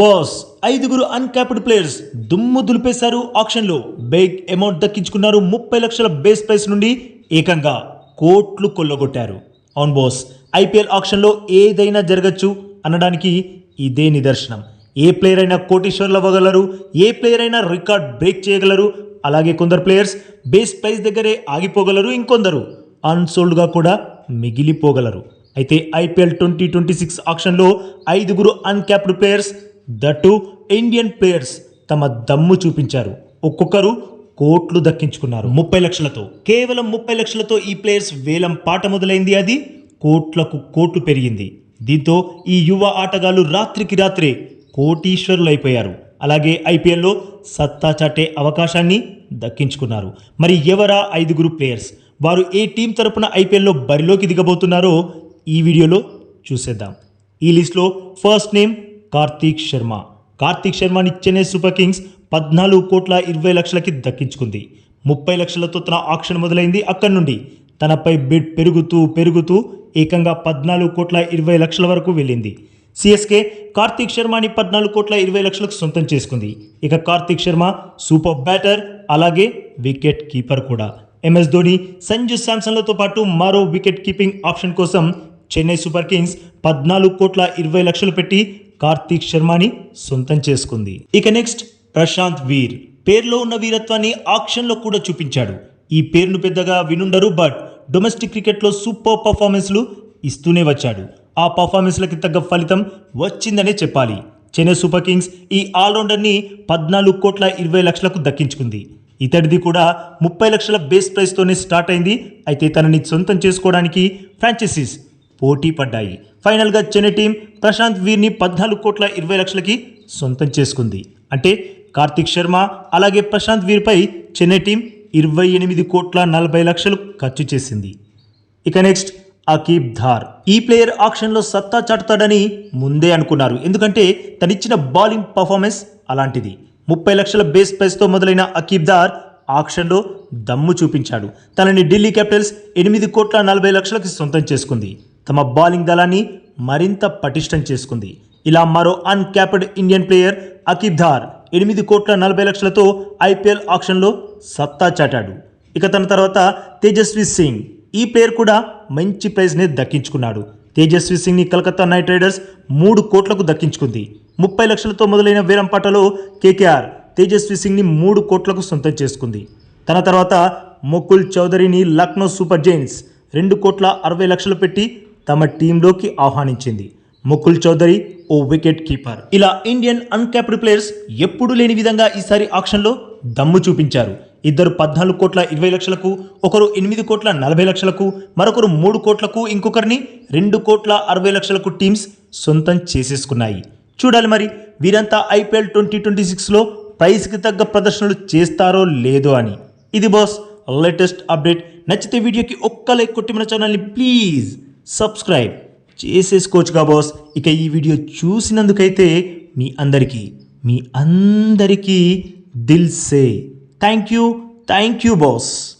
Boss ఐదుగురు uncapped players దుమ్ము దులిపేశారు ఆక్షన్లో. Big amount దక్కించుకున్నారు ముప్పై లక్షల బేస్ ప్రైస్ నుండి ఏకంగా కోట్లు కొల్లగొట్టారు. అవును బాస్ ఐపీఎల్ ఆక్షన్లో ఏదైనా జరగచ్చు అనడానికి ఇదే నిదర్శనం. ఏ ప్లేయర్ అయినా కోటీశ్వర్లు అవ్వగలరు ఏ ప్లేయర్ అయినా రికార్డ్ బ్రేక్ చేయగలరు అలాగే కొందరు ప్లేయర్స్ బేస్ ప్రైస్ దగ్గరే ఆగిపోగలరు ఇంకొందరు అన్సోల్డ్గా కూడా మిగిలిపోగలరు. అయితే ఐపీఎల్ ట్వంటీ ట్వంటీ సిక్స్ ఆక్షన్లో ఐదుగురు uncapped players that Indian players తమ దమ్ము చూపించారు. ఒక్కొక్కరు కోట్లు దక్కించుకున్నారు. ముప్పై లక్షలతో. కేవలం ముప్పై లక్షలతో ఈ ప్లేయర్స్ వేలం పాట మొదలైంది అది. కోట్లకు కోట్లు పెరిగింది. దీంతో ఈ యువ ఆటగాళ్ళు రాత్రికి రాత్రే కోటీశ్వరులు అయిపోయారు అలాగే ఐపీఎల్లో సత్తా చాటే అవకాశాన్ని దక్కించుకున్నారు. మరి ఎవరా ఐదుగురు ప్లేయర్స్? వారు ఏ టీం తరపున ఐపీఎల్లో బరిలోకి దిగబోతున్నారో ఈ వీడియోలో చూసేద్దాం. ఈ లిస్ట్లో ఫస్ట్ నేమ్ కార్తీక్ శర్మ. కార్తీక్ శర్మని చెన్నై సూపర్ కింగ్స్ పద్నాలుగు కోట్ల ఇరవై లక్షలకి దక్కించుకుంది. ముప్పై లక్షలతో తన ఆక్షన్ మొదలైంది అక్కడి నుండి. తనపై బిడ్ పెరుగుతూ పెరుగుతూ ఏకంగా పద్నాలుగు కోట్ల ఇరవై లక్షల వరకు వెళ్ళింది. సిఎస్కే కార్తీక్ శర్మని పద్నాలుగు కోట్ల ఇరవై లక్షలకు సొంతం చేసుకుంది. ఇక కార్తీక్ శర్మ సూపర్ బ్యాటర్ అలాగే వికెట్ కీపర్ కూడా. ఎంఎస్ ధోని సంజు శాంసన్లతో పాటు మరో వికెట్ కీపింగ్ ఆప్షన్ కోసం చెన్నై సూపర్ కింగ్స్ పద్నాలుగు కోట్ల ఇరవై లక్షలు పెట్టి కార్తీక్ శర్మని సొంతం చేసుకుంది. ఇక నెక్స్ట్ ప్రశాంత్ వీర్. పేరులో ఉన్న వీరత్వాన్ని ఆక్షన్లో కూడా చూపించాడు. ఈ పేరును పెద్దగా వినుండరు బట్ డొమెస్టిక్ క్రికెట్లో సూపర్ పర్ఫార్మెన్స్లు ఇస్తూనే వచ్చాడు. ఆ పర్ఫార్మెన్స్లకి తగ్గ ఫలితం వచ్చిందనే చెప్పాలి. చెన్నై సూపర్ కింగ్స్ ఈ ఆల్రౌండర్ని పద్నాలుగు కోట్ల ఇరవై లక్షలకు దక్కించుకుంది. ఇతడిది కూడా ముప్పై లక్షల బేస్ ప్రైస్తోనే స్టార్ట్ అయింది. అయితే తనని సొంతం చేసుకోవడానికి ఫ్రాంచైసీస్ పోటీ పడ్డాయి. ఫైనల్గా చెన్నై టీం ప్రశాంత్ వీర్ని పద్నాలుగు కోట్ల ఇరవై లక్షలకి సొంతం చేసుకుంది. అంటే కార్తిక్ శర్మ అలాగే ప్రశాంత్ వీర్పై చెన్నై టీం ఇరవై ఎనిమిది కోట్ల నలభై లక్షలు ఖర్చు చేసింది. ఇక నెక్స్ట్ అకీబ్ ధార్. ఈ ప్లేయర్ ఆక్షన్లో సత్తా చాటుతాడని ముందే అనుకున్నారు. ఎందుకంటే తనిచ్చిన బౌలింగ్ పర్ఫార్మెన్స్ అలాంటిది. ముప్పై లక్షల బేస్ ప్రైస్తో మొదలైన అకీబ్ ధార్ ఆక్షన్లో దమ్ము చూపించాడు. తనని ఢిల్లీ క్యాపిటల్స్ ఎనిమిది కోట్ల నలభై లక్షలకి సొంతం చేసుకుంది. తమ బౌలింగ్ దళాన్ని మరింత పటిష్టం చేసుకుంది. ఇలా మరో అన్క్యాప్డ్ ఇండియన్ ప్లేయర్ అకీబ్ ఎనిమిది కోట్ల నలభై లక్షలతో ఐపీఎల్ ఆక్షన్లో సత్తా చాటాడు. ఇక తన తర్వాత తేజస్వి సింగ్. ఈ ప్లేయర్ కూడా మంచి ప్రైజ్ని దక్కించుకున్నాడు. తేజస్వి సింగ్ని కలకత్తా నైట్ రైడర్స్ మూడు కోట్లకు దక్కించుకుంది. ముప్పై లక్షలతో మొదలైన వీరంపాటలో కేకేఆర్ తేజస్వి సింగ్ని మూడు కోట్లకు సొంతం చేసుకుంది. తన తర్వాత ముకుల్ చౌదరిని లక్నో సూపర్ జైన్స్ రెండు కోట్ల అరవై లక్షలు పెట్టి తమ టీంలోకి ఆహ్వానించింది. ముకుల్ చౌదరి ఓ వికెట్ కీపర్. ఇలా ఇండియన్ అన్క్యాప్డ్ ప్లేయర్స్ ఎప్పుడూ లేని విధంగా ఈసారి ఆక్షన్లో దమ్ము చూపించారు. ఇద్దరు పద్నాలుగు కోట్ల ఇరవై లక్షలకు ఒకరు ఎనిమిది కోట్ల నలభై లక్షలకు మరొకరు మూడు కోట్లకు ఇంకొకరిని రెండు కోట్ల అరవై లక్షలకు టీమ్స్ సొంతం చేసేసుకున్నాయి. చూడాలి మరి వీరంతా ఐపీఎల్ ట్వంటీ ట్వంటీ సిక్స్లో ప్రైస్కి తగ్గ ప్రదర్శనలు చేస్తారో లేదో అని. ఇది బాస్ లేటెస్ట్ అప్డేట్. నచ్చితే వీడియోకి ఒక్క లైక్ కొట్టి మన ఛానల్ని ప్లీజ్ సబ్స్క్రైబ్ చేసేసుకోవచ్చుగా బాస్. ఇక ఈ వీడియో చూసినందుకైతే మీ అందరికీ మీ అందరికీ దిల్సే thank you thank you boss